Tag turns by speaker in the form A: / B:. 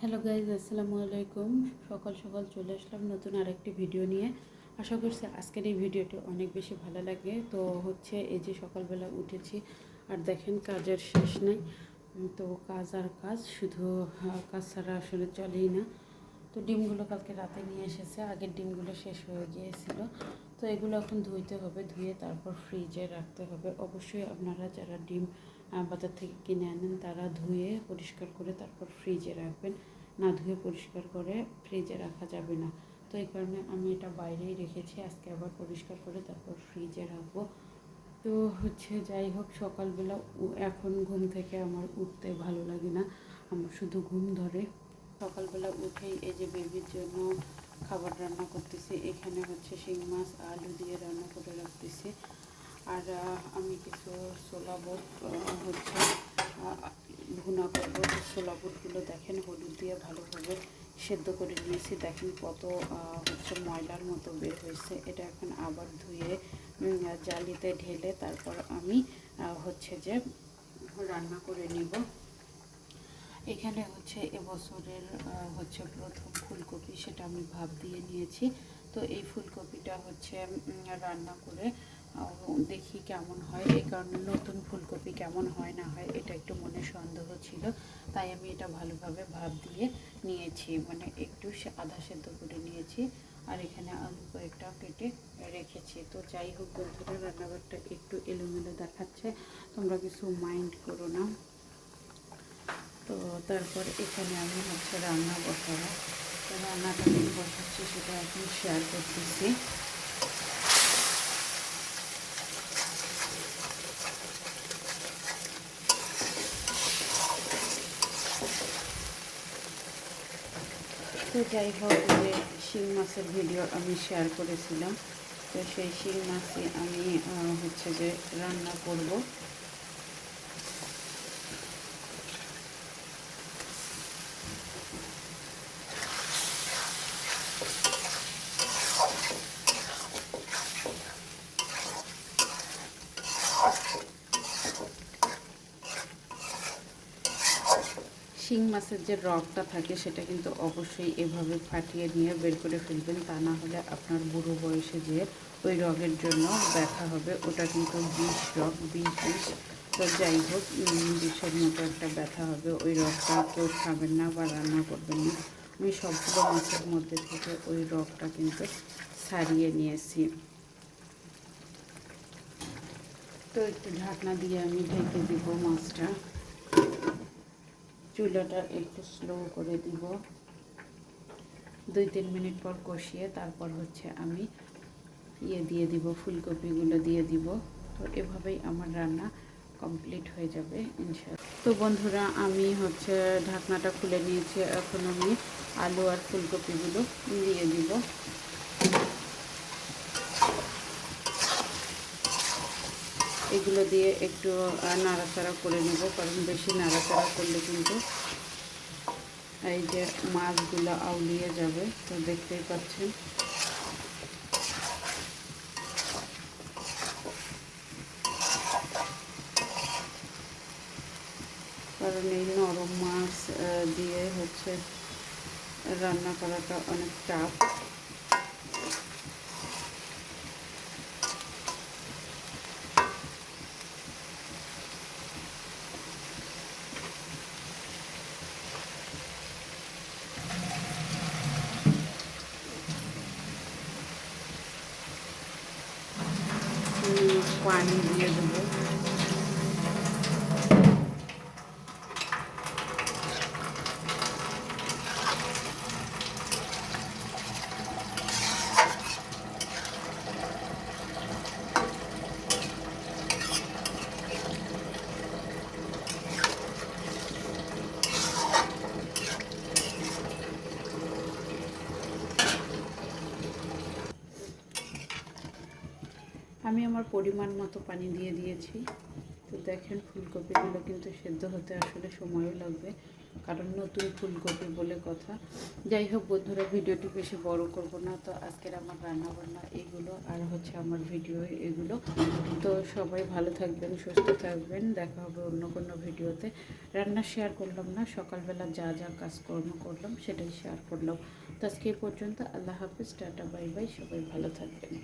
A: Hello guys আসসালামু আলাইকুম। সকাল সকাল চলে আসলাম নতুন আরেকটি ভিডিও নিয়ে। আশা করছি আজকের এই ভিডিওটি অনেক বেশি ভালো লাগে। তো হচ্ছে এই যে সকালবেলা উঠেছি, আর দেখেন কাজের শেষ নেই। তো কাজ আর কাজ, শুধু কাজ ছাড়া আসলে চলেই না। তো ডিমগুলো কালকে রাতে নিয়ে এসেছে, আগের ডিমগুলো শেষ হয়ে গিয়েছিল। তো এগুলো এখন ধুইতে হবে, ধুয়ে তারপর ফ্রিজে রাখতে হবে। অবশ্যই আপনারা যারা ডিম বাজার থেকে কিনে আনেন। তারা ধুয়ে পরিষ্কার করে তারপর ফ্রিজে রাখবেন। না ধুয়ে পরিষ্কার করে ফ্রিজে রাখা যাবে না। তো এই কারণে আমি এটা বাইরেই রেখেছি। আজকে আবার পরিষ্কার করে তারপর ফ্রিজে রাখব। তো হচ্ছে যাই হোক, সকালবেলা এখন ঘুম থেকে আমার উঠতে ভালো লাগে না। আমার শুধু ঘুম ধরে। সকালবেলা উঠেই এই যে বেবির জন্য খাবার রান্না করতেছি, এখানে হচ্ছে শিং মাছ, আলু দিয়ে রান্না করে রাখতেছি। আর আমি কিছু ছোলা হচ্ছে ভুনা করব। ছোলা বুটগুলো দেখেন, হলুদ দিয়ে ভালোভাবে সেদ্ধ করে নিয়েছি। দেখেন কত হচ্ছে ময়লার মতো বের হয়েছে। এটা এখন আবার ধুয়ে জালিতে ঢেলে তারপর আমি হচ্ছে যে রান্না করে নিব। এখানে হচ্ছে এবছরের হচ্ছে প্রথম ফুলকপি সেটা আমি ভাব দিয়ে নিয়েছি। তো এই ফুলকপিটা হচ্ছে রান্না করে দেখি কেমন হয়। এই কারণে নতুন ফুলকপি কেমন হয়, না হয়, এটা একটু মনে সন্দেহ ছিল। তাই আমি এটা ভালোভাবে ভাব দিয়ে নিয়েছি। মানে একটু আধা সেদ্ধ করে নিয়েছি আর এখানে আলু কয়েকটা কেটে রেখেছি। তো যাই হোক বন্ধুরা রান্নাঘরটা একটু এলোমেলো দেখাচ্ছে। তোমরা কিছু মাইন্ড করো না। তো তারপর এখানে আমি হচ্ছে রান্না বসাবো। রান্নাটা বসাচ্ছি, সেটা এখন শেয়ার করতেছি। তো যাই হোক যে শিং মাছের ভিডিও আমি শেয়ার করেছিলাম। তো সেই শিং মাছই আমি হচ্ছে যে রান্না করব। শিং মাছের যে রগটা থাকে সেটা কিন্তু অবশ্যই এভাবে ফাটিয়ে নিয়ে বের করে ফেলবেন। তা না হলে আপনার বুড়ো বয়সে যে ওই রগের জন্য ব্যথা হবে, ওটা কিন্তু বিষ রগ, বিষ বিষ। তো যাই হোক বিষের মতো একটা ব্যথা হবে, ওই রগটা কেউ খাবেন না বা রান্না করবেন না। আমি সবগুলো মাছের মধ্যে থেকে ওই রগটা কিন্তু ছাড়িয়ে নিয়েছি। তো একটু ঢাকনা দিয়ে আমি ঢেকে দিব মাছটা। চুলাটা একটু স্লো করে দিব। দুই, তিন মিনিট পর কষিয়ে তারপর হচ্ছে আমি ইয়ে দিয়ে দিব, ফুলকপিগুলো দিয়ে দিব। তো এভাবেই আমার রান্না কমপ্লিট হয়ে যাবে ইনশাল্লাহ তো বন্ধুরা, আমি হচ্ছে ঢাকনাটা খুলে নিয়েছি। এখন আমি আলু আর ফুলকপিগুলো দিয়ে দিব। এগুলো দিয়ে একটু নাড়াচাড়া করে নেব, কারণ বেশি নাড়াচাড়া করলে কিন্তু এই যে মাছগুলো আউলিয়ে যাবে, তো দেখতেই পাচ্ছেন। কারণ এই নরম মাছ দিয়ে হচ্ছে রান্না করাটা অনেক চাপ পানি দিয়ে দেবো আমি আমার পরিমাণ মতো পানি দিয়ে দিয়েছি। তো দেখেন ফুলকপিগুলো কিন্তু সেদ্ধ হতে আসলে সময়ও লাগবে, কারণ নতুন ফুলকপি বলে কথা। যাই হোক বন্ধুরা, ভিডিওটি বেশি বড় করব না, তো আজকের আমার রান্না বান্না এগুলো আর হচ্ছে আমার ভিডিও এগুলো। তো সবাই ভালো থাকবেন, সুস্থ থাকবেন, দেখা হবে অন্য কোনো ভিডিওতে। রান্না শেয়ার করলাম না, সকালবেলা যা যা কাজকর্ম করলাম সেটাই শেয়ার করলাম। তো আজকে এই পর্যন্ত, আল্লাহ হাফিজ, টাটা, বাই বাই, সবাই ভালো থাকবেন।